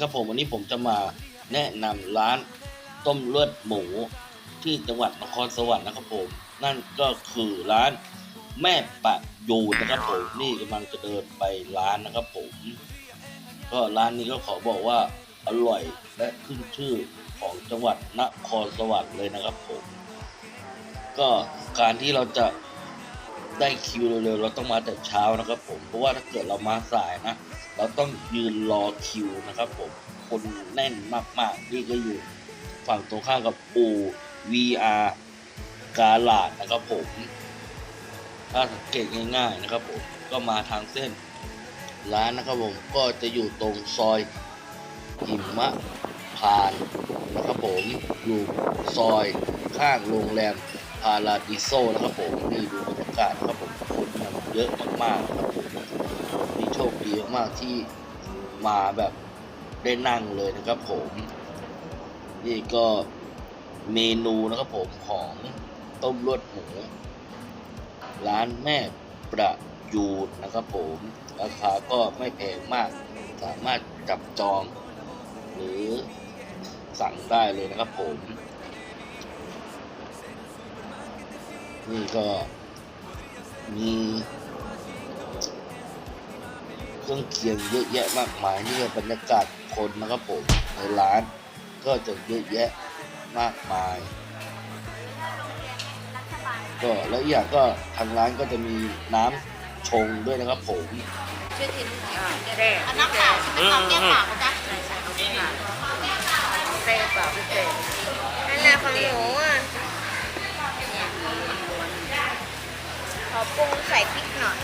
ครับผมวันนี้ผมจะมาแนะนำร้านต้มเลือดหมูที่จังหวัดนครสวรรค์นะครับผม นั่นก็คือร้านแม่ปะยูนนะครับผมนี่กำลังจะเดินไปร้านนะครับผม ก็ร้านนี้ก็ขอบอกว่าอร่อยและขึ้นชื่อของจังหวัดนครสวรรค์เลยนะครับผม ก็การที่เราจะ ได้คิวเร็วๆเราต้องมาแต่เช้านะครับผมเพราะว่าถ้าเกิดเรามาสายนะเราต้องยืนรอคิวนะครับผมคนแน่นมากๆนี่ก็อยู่ฝั่งตรงข้ามกับปู VR กาลาดนะครับผม ถ้าสังเกตง่ายๆนะครับผมก็มาทางเส้นร้านนะครับผมก็จะอยู่ตรงซอยหิมะพานนะครับผมอยู่ซอยข้างโรงแรมพาราดิโซนะครับผมนี่ดู กาศนะครับผมคนเยอะมากๆครับมีโชคดีมากที่มาแบบได้นั่งเลยนะครับผม นี่ก็เมนูนะครับผมของต้มลือดหมู ร้านแม่ประยูนนะครับผมราคาก็ไม่แพงมาก สามารถจับจอง หรือสั่งได้เลยนะครับผม นี่ก็ มีเครื่องเคียงเยอะแยะมากมายนี่ก็บรรยากาศคนนะครับผมในร้านก็จะเยอะแยะมากมาย ก็แล้วอีกอย่างก็ทางร้านก็จะมีน้ำชงด้วยนะครับผมชื่อทินอ่าแก้อันน้ำเปล่าใช่ไหมคะแก้วเปล่านะจ๊ะใช่ใช่เอาแก้เต้เปล่าพิเศษนั่นแหล รุงใส่พริกหน่อย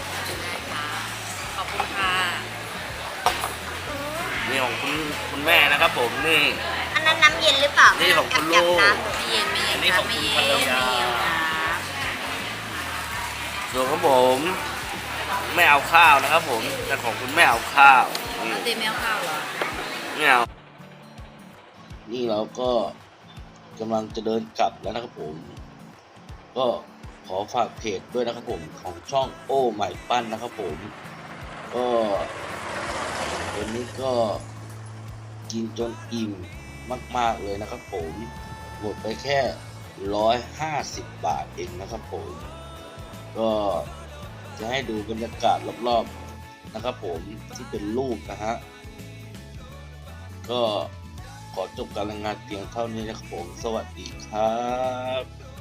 ขอบคุณค่ะนี่ของคุณคุณแม่นะครับผมนี่ อันนั้นน้ำเย็นหรือเปล่านี่ของคุณจับลูกน้ำดูไม่เย็นไม่เย็นอันนี้คขรัอบงไม่คุณเย็นภรรยาไม่เย็นครับส่วนของผมไม่เอาข้าวนะครับผมแต่ของคุณแม่เอาข้าวนี่เอาเต็มแมวข้าวเหรอ ไม่เอานี่เราก็กำลังจะเดินกลับแล้วนะครับผม ก็ ขอฝากเพจด้วยนะครับผมของช่องโอ้ใหม่ปั้นนะครับผมก็วันนี้ก็กินจนอิ่มมาก ๆ เลยนะครับผมหมดไปแค่ร้อยห้าสิบบาทเองนะครับผม ก็จะให้ดูบรรยากาศรอบ ๆ นะครับผมที่เป็นรูปนะฮะ ก็ขอจบการรายงานเพียงเท่านี้นะครับผม สวัสดีครับ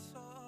saw